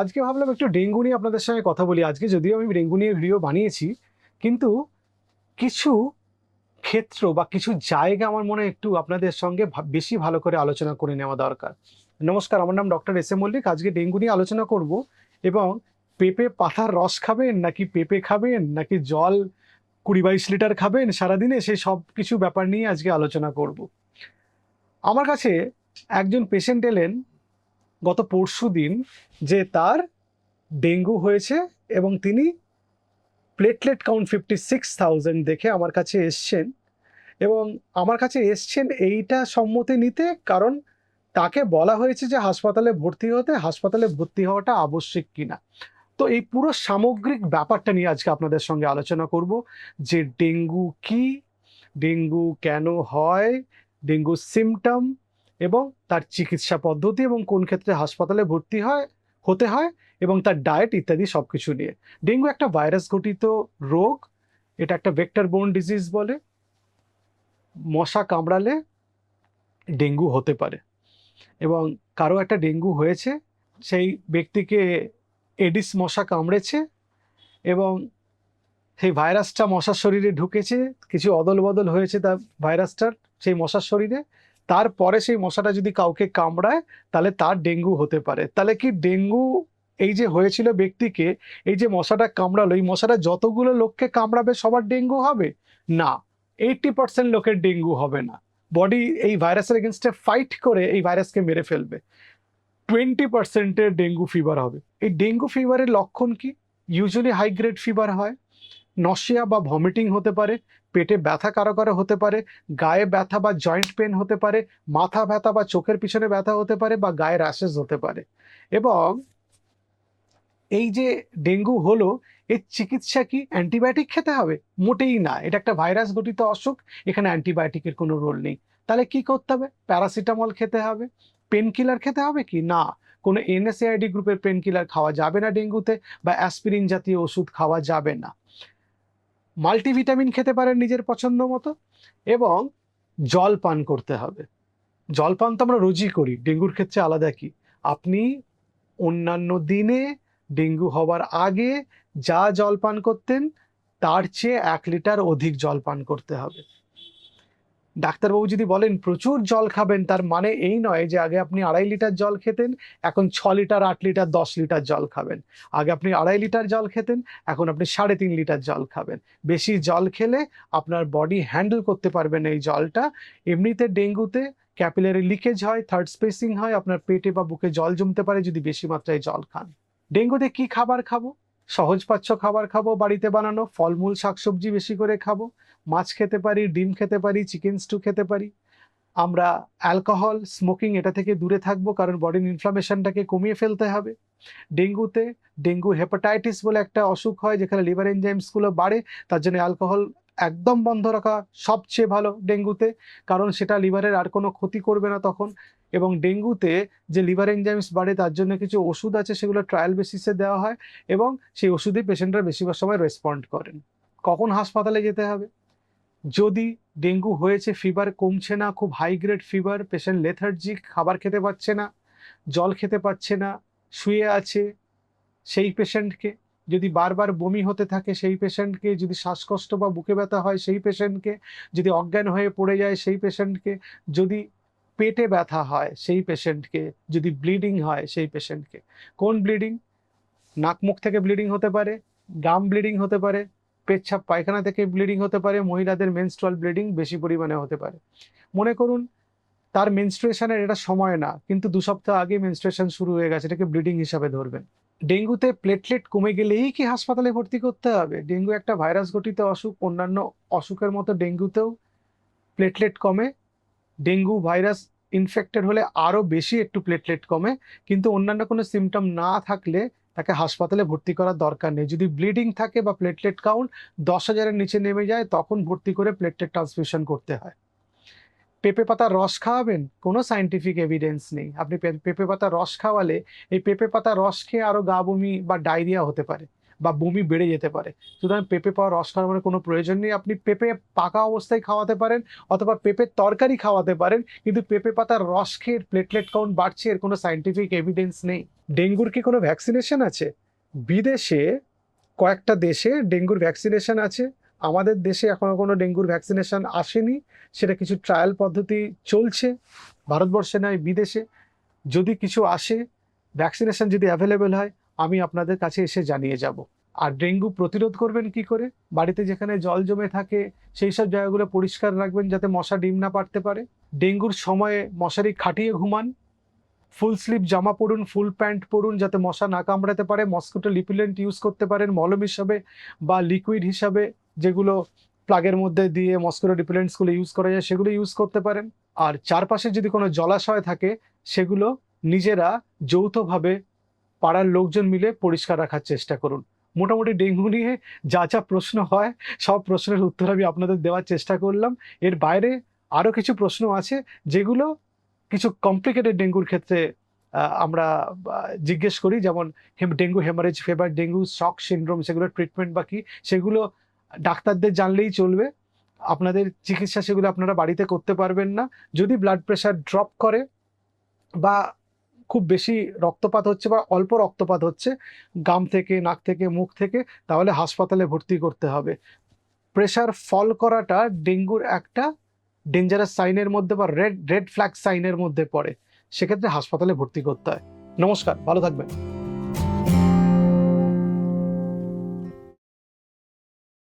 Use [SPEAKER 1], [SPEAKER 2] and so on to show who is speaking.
[SPEAKER 1] আজকে ভাবলাম একটু ডেঙ্গু নিয়ে আপনাদের সঙ্গে কথা বলি। আজকে যদিও আমি ডেঙ্গু নিয়ে ভিডিও বানিয়েছি, কিন্তু কিছু ক্ষেত্র বা কিছু জায়গা আমার মনে একটু আপনাদের সঙ্গে বেশি ভালো করে আলোচনা করে নেওয়া দরকার। নমস্কার, আমার নাম ডক্টর এস এম মল্লিক। আজকে ডেঙ্গু নিয়ে আলোচনা করব এবং পেঁপে পাতার রস খাবেন, নাকি পেঁপে খাবেন, নাকি জল কুড়ি বাইশ লিটার খাবেন, সারাদিনে সেই সব কিছু ব্যাপার নিয়ে আজকে আলোচনা করব। আমার কাছে একজন পেশেন্ট এলেন গত পরশু দিন যে তার ডেঙ্গু হয়েছে এবং তিনি platelet count fifty six thousand দেখে আমার কাছে এসছেন এবং আমার কাছে এসছেন এইটা সম্মতি নিতে কারণ তাকে বলা হয়েছে যে হাসপাতালে ভর্তি হতে, হাসপাতালে ভর্তি হওয়াটা আবশ্যিক কিনা। তো এই পুরো সামগ্রিক ব্যাপারটা নিয়ে আজকে আপনাদের সঙ্গে আলোচনা করব যে ডেঙ্গু কি, ডেঙ্গু কেন হয়, ডেঙ্গু সিমটম এবং তার চিকিৎসা পদ্ধতি এবং কোন ক্ষেত্রে হাসপাতালে ভর্তি হয়, হতে হয় এবং তার ডায়েট ইত্যাদি সব কিছু নিয়ে। ডেঙ্গু একটা ভাইরাস ঘটিত রোগ, এটা একটা ভেক্টর বোন ডিজিজ বলে। মশা কামড়ালে ডেঙ্গু হতে পারে। এবং কারও একটা ডেঙ্গু হয়েছে, সেই ব্যক্তিকে এডিস মশা কামড়েছে এবং সেই ভাইরাসটা মশার শরীরে ঢুকেছে, কিছু অদল বদল হয়েছে তার ভাইরাসটার সেই মশার শরীরে। তারপরে সেই মশাটা যদি কাউকে কামড়ায়, তাহলে তার ডেঙ্গু হতে পারে। তাহলে কি ডেঙ্গু এই যে হয়েছিল ব্যক্তিকে, এই যে মশাটা কামড়ালো, এই মশাটা যতগুলো লোককে কামড়াবে সবার ডেঙ্গু হবে? না এইটটি পার্সেন্ট লোকের ডেঙ্গু হবে না। বডি এই ভাইরাসের এগেনস্টে ফাইট করে এই ভাইরাসকে মেরে ফেলবে। টোয়েন্টি পার্সেন্টের ডেঙ্গু ফিভার হবে। এই ডেঙ্গু ফিভারের লক্ষণ কি? ইউজুয়ালি হাই গ্রেড ফিভার হয়। নশিয়া বা ভমিটিং হতে পারে, পেটে ব্যথা কারও কারও হতে পারে, গায়ে ব্যথা বা জয়েন্ট পেন হতে পারে, মাথা ব্যথা বা চোখের পিছনে ব্যথা হতে পারে বা গায়ে র্যাশেস হতে পারে। এবং এই যে ডেঙ্গু হলো, এর চিকিৎসা কি অ্যান্টিবায়োটিক খেতে হবে? মোটেই না, এটা একটা ভাইরাস গঠিত অসুখ, এখানে অ্যান্টিবায়োটিকের কোনো রোল নেই। তাহলে কি করতে হবে? প্যারাসিটামল খেতে হবে? পেন কিলার খেতে হবে কি? না, কোনো এনএসএআইডি গ্রুপের পেন কিলার খাওয়া যাবে না ডেঙ্গুতে বা অ্যাসপিরিন জাতীয় ওষুধ খাওয়া যাবে না। মাল্টিভিটামিন খেতে পারেন নিজের পছন্দ মতো, এবং জল পান করতে হবে। জল পান তো আমরা রোজই করি, ডেঙ্গুর ক্ষেত্রে আলাদা কি? আপনি অন্যান্য দিনে ডেঙ্গু হওয়ার আগে যা জল পান করতেন, তার চেয়ে এক লিটার অধিক জল পান করতে হবে। ডাক্তারবাবু যদি বলেন, প্রচুর জল খাবেন, তার মানে এই নয় যে আগে আপনি আড়াই লিটার জল খেতেন, এখন ছ লিটার, আট লিটার, দশ লিটার জল খাবেন। আগে আপনি আড়াই লিটার জল খেতেন, এখন আপনি সাড়ে তিন লিটার জল খাবেন। বেশি জল খেলে আপনার বডি হ্যান্ডেল করতে পারবেন এই জলটা। এমনিতে ডেঙ্গুতে ক্যাপিলারি লিকেজ হয়, থার্ড স্পেসিং হয়, আপনার পেটে বা বুকে জল জমতে পারে যদি বেশি মাত্রায় জল খান। ডেঙ্গুতে কি খাবার খাব? সহজপাচ্য খাবার খাব, বাড়িতে বানানো, ফলমূল, শাকসবজি বেশি করে খাব, মাছ খেতে পারি, ডিম খেতে পারি চিকেন স্টু খেতে পারি। আমরা অ্যালকোহল স্মোকিং এটা থেকে দূরে থাকব কারণ বডির ইনফ্লামেশনটাকে কমিয়ে ফেলতে হবে। ডেঙ্গুতে, ডেঙ্গু হেপাটাইটিস বলে একটা অসুখ হয় যেখানে লিভার এনজাইমসগুলো বাড়ে, তার জন্য অ্যালকোহল একদম বন্ধ রাখা সবচেয়ে ভালো ডেঙ্গুতে, কারণ সেটা লিভারের আর কোনো ক্ষতি করবে না তখন। এবং ডেঙ্গুতে যে লিভার এনজাইমস বাড়ে, তার জন্য কিছু ওষুধ আছে, সেগুলো ট্রায়াল বেসিসে দেওয়া হয় এবং সেই ওষুধে পেশেন্টরা বেশিরভাগ সময় রেসপন্ড করেন। কখন হাসপাতালে যেতে হবে? যদি ডেঙ্গু হয়েছে ফিভার কমছে না, খুব high grade fever patient lethargic খাবার খেতে পাচ্ছে না, জল খেতে পাচ্ছে না, শুয়ে আছে সেই পেশেন্টকে যদি বারবার বমি হতে থাকে সেই পেশেন্টকে, যদি শ্বাসকষ্ট বা বুকে ব্যথা হয় সেই পেশেন্টকে, যদি অজ্ঞান হয়ে পড়ে যায় সেই পেশেন্টকে, যদি পেটে ব্যথা হয় সেই পেশেন্টকে, যদি ব্লিডিং হয় সেই পেশেন্টকে। কোন ব্লিডিং? নাক মুখ থেকে ব্লিডিং হতে পারে, গাম ব্লিডিং হতে পারে পেচ্ছাপ পায়খানা থেকে ব্লিডিং হতে পারে, মহিলাদের মেনস্ট্রুয়াল ব্লিডিং বেশি পরিমাণে হতে পারে। মনে করুন, তার মেনস্ট্রুয়েশনের এটা সময় না, কিন্তু দু সপ্তাহ আগে মেনস্ট্রুয়েশন শুরু হয়ে গেছে, এটাকে ব্লিডিং হিসাবে ধরবেন। ডেঙ্গুতে প্লেটলেট কমে গেলেই কি হাসপাতালে ভর্তি করতে হবে? ডেঙ্গু একটা ভাইরাস ঘটিত অসুখ, অন্যান্য অসুখের মতো ডেঙ্গুতেও প্লেটলেট কমে। ডেঙ্গু ভাইরাস ইনফেক্টেড হলে আরও বেশি একটু প্লেটলেট কমে। কিন্তু অন্যান্য কোনো সিমটম না থাকলে তাকে হাসপাতালে ভর্তি করার দরকার নেই। যদি ব্লিডিং থাকে বা প্লেটলেট কাউন্ট দশ হাজারের নিচে নেমে যায়, তখন ভর্তি করে প্লেটলেট ট্রান্সফিউশন করতে হয়। পেঁপে পাতার রস খাওয়াবেন? কোনো সাইন্টিফিক এভিডেন্স নেই। আপনি পেঁপে পাতার রস খাওয়ালে এই পেঁপে পাতার রস খেয়ে আরও গা বমি বা ডায়রিয়া হতে পারে বা বমি বেড়ে যেতে পারে। সুতরাং পেঁপে পাওয়া রস খাওয়ানোর কোনো প্রয়োজন নেই। আপনি পেঁপে পাকা অবস্থায় খাওয়াতে পারেন অথবা পেঁপের তরকারি খাওয়াতে পারেন, কিন্তু পেঁপে পাতার রস খেয়ে প্লেটলেট কাউন্ট বাড়ছে এর কোনো সাইন্টিফিক এভিডেন্স নেই। ডেঙ্গুর কি কোনো ভ্যাকসিনেশন আছে? বিদেশে, কয়েকটা দেশে ডেঙ্গুর ভ্যাকসিনেশন আছে। আমাদের দেশে এখনও কোনো ডেঙ্গুর ভ্যাকসিনেশন আসেনি। সেটা কিছু ট্রায়াল পদ্ধতি চলছে। ভারতবর্ষে নয়, বিদেশে। যদি কিছু আসে ভ্যাকসিনেশন যদি অ্যাভেলেবেল হয়, আমি আপনাদের কাছে এসে জানিয়ে যাব। আর ডেঙ্গু প্রতিরোধ করবেন কি করে? বাড়িতে যেখানে জল জমে থাকে, সেই সব জায়গাগুলো পরিষ্কার রাখবেন যাতে মশা ডিম না পারতে পারে। ডেঙ্গুর সময়ে মশারি খাটিয়ে ঘুমান। ফুল স্লিভ জামা পরুন, ফুল প্যান্ট পরুন যাতে মশা না কামড়াতে পারে। মস্কিটো লিপিলেন্ট ইউজ করতে পারেন। মলম হিসাবে বা লিকুইড হিসাবে যেগুলো প্লাগের মধ্যে দিয়ে মস্কিটো রিপিলেন্টসগুলো ইউজ করা যায়, সেগুলো ইউজ করতে পারেন। আর চারপাশে যদি কোনো জলাশয় থাকে, সেগুলো নিজেরা যৌথভাবে পাড়ার লোকজন মিলে পরিষ্কার রাখার চেষ্টা করুন। মোটামুটি ডেঙ্গু নিয়ে যা যা প্রশ্ন হয়, সব প্রশ্নের উত্তর আমি আপনাদের দেওয়ার চেষ্টা করলাম। এর বাইরে আরও কিছু প্রশ্ন আছে, যেগুলো কিছু কমপ্লিকেটেড ডেঙ্গুর ক্ষেত্রে আমরা জিজ্ঞেস করি। যেমন dengue haemorrhage fever dengue shock syndrome সেগুলোর ট্রিটমেন্ট বা কি, সেগুলো ডাক্তারদের জানলেই চলবে। আপনাদের চিকিৎসা সেগুলো আপনারা বাড়িতে করতে পারবেন না। যদি ব্লাড প্রেশার ড্রপ করে বা খুব বেশি রক্তপাত হচ্ছে বা অল্প রক্তপাত হচ্ছে, গাম থেকে, নাক থেকে, মুখ থেকে, তাহলে হাসপাতালে ভর্তি করতে হবে। প্রেশার ফল করাটা ডেঙ্গুর একটা ডেঞ্জারাস সাইনের মধ্যে বা রেড রেড ফ্ল্যাগ সাইনের মধ্যে পড়ে। সেক্ষেত্রে হাসপাতালে ভর্তি করতে হয়। নমস্কার, ভালো থাকবেন।